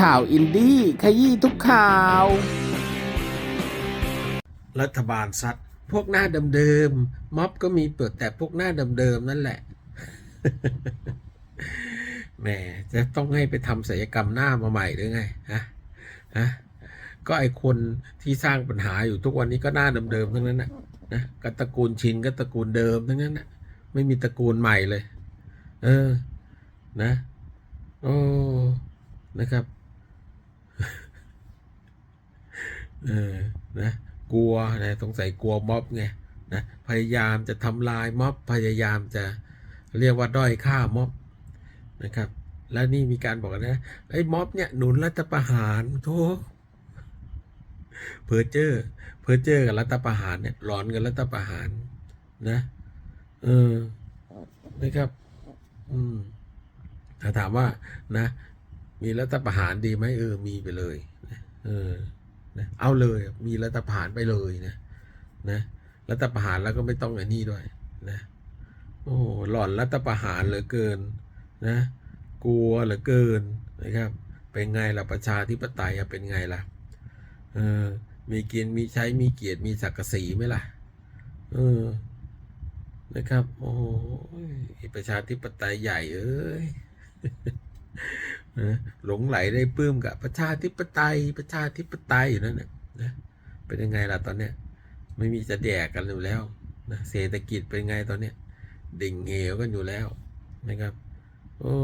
ข่าวอินดี้ขยี้ทุกข่าว รัฐบาลซัดพวกหน้าเดิมๆม็อบก็มีเปิดแต่พวกหน้าเดิมๆนั่นแหละแหมจะต้องให้ไปทำศัลยกรรมหน้ามาใหม่หรือไงฮะฮะก็ไอคนที่สร้างปัญหาอยู่ทุกวันนี้ก็หน้าเดิมๆทั้งนั้นนะนะก็ตระกูลชินก็ตระกูลเดิมทั้งนั้นนะไม่มีตระกูลใหม่เลย เออ นะ โอ้ นะครับ เออนะกลัวนะสงสัยกลัวม็อบไงนะพยายามจะทำลายม็อบพยายามจะเรียกว่าด้อยค่าม็อบนะครับแล้วนี่มีการบอกนะไอ้ม็อบเนี่ยหนุนรัฐประหารโธ่เพอเจอร์เพอเจอร์กับรัฐประหารเนี่ยหลอนกับรัฐประหารนะเออนะครับ อืมถ้าถามว่านะ มีรัฐประหารดีไหมเออมีไปเลย เออ นะเอาเลยมีรัฐประหารไปเลยนะนะรัฐประหารแล้วก็ไม่ต้องไอ้นี่ด้วยนะโอ้หล่อนรัฐประหารเหลือเกินนะกลัวเหลือเกินนะครับ เป็นไงล่ะประชาธิปไตยเป็นไงล่ะเออมีกินมีใช้มีเกียรติมีศักดิ์ศรีไหมล่ะเออนะครับ โอ้ประชาธิปไตยใหญ่เอ้ย นะหลงไหลได้ปลื้มกับประชาธิปไตยประชาธิปไตยอยู่นั่นน่ะนะเป็นยังไงล่ะตอนเนี้ยไม่มีจะแดกกันอยู่แล้วนะเศรษฐกิจเป็นไงตอนเนี้ยดิ่งเหวกันอยู่แล้วนะครับโอ้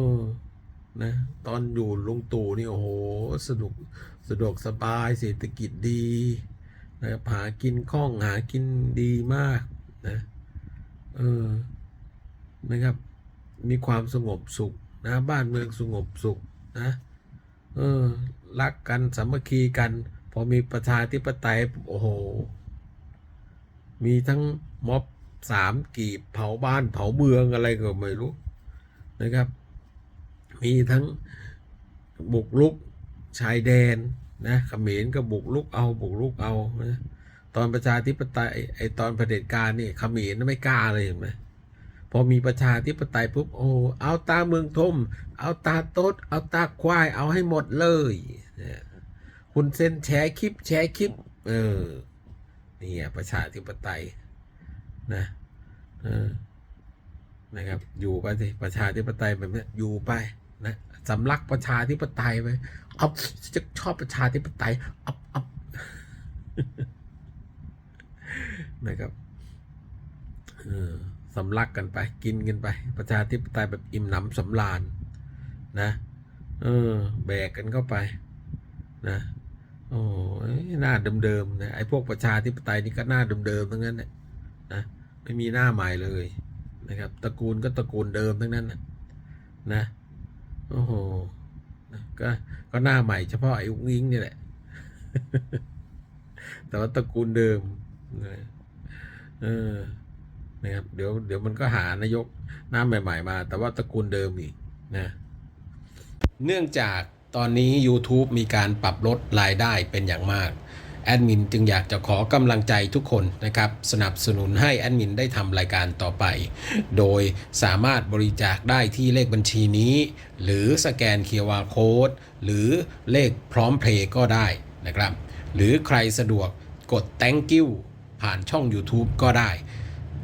นะตอนอยู่ลุงตู่นี่โอ้โหสนุกสะดวกสบายเศรษฐกิจดีนะครับหากินคล่องหากินดีมากนะเออนะครับ มีความสงบสุขนะบ้านเมืองสงบสุข นะเออรักกันสามัคคีกัน พอมีประชาธิปไตยโอ้โห มีทั้งม็อบสามกีบเผาบ้านเผาเมืองอะไรก็ไม่รู้นะครับ มีทั้งบุกลุกชายแดนนะเขมรก็บุกลุกเอาบุกลุกเอานะตอนประชาธิปไตยไอตอนเผด็จการนี่เขมรไม่กล้าเลยเห็นไหม พอมีประชาธิปไตยปุ๊บโอ้เอาตาเมืองทม เอาตาโต๊ดเอาตาควายเอาให้หมดเลยเนี่ยคุณเซนแชร์คลิปแชร์คลิป เออนี่อะประชาธิปไตยนะเออนะครับ อยู่ไปสิประชาธิปไตยแบบนี้อยู่ไปนะสำลักประชาธิปไตยไปเอาจะชอบประชาธิปไตยอับอับนะครับ เออ สำลักกันไป กินกันไป ประชาธิปไตยแบบอิ่มหนำสำราญนะ เออ แบกกันเข้าไป นะโอ้ยหน้าเดิมๆนะไอ้พวกประชาธิปไตยนี่ก็หน้าเดิมๆทั้งนั้นแหละนะไม่มีหน้าใหม่เลยนะครับตระกูลก็ตระกูลเดิมทั้งนั้นนะนะโอ้โหนะก็ก็หน้าใหม่เฉพาะไอ้อุ้งอิงนี่แหละ แต่ว่าตระกูลเดิมนะเออ นะครับเดี๋ยวเดี๋ยวมันก็หานายกหน้าใหม่ ๆ มา แต่ว่าตระกูลเดิมอีกนะเนื่องจากตอนนี้ YouTube มีการปรับลดรายได้เป็นอย่างมาก แอดมินจึงอยากจะขอกำลังใจทุกคนนะครับ สนับสนุนให้แอดมินได้ทำรายการต่อไป โดยสามารถบริจาคได้ที่เลขบัญชีนี้ หรือสแกน QR Code หรือเลขพร้อมเพลย์ก็ได้นะครับ หรือใครสะดวกกด thank you ผ่านช่อง YouTube ก็ได้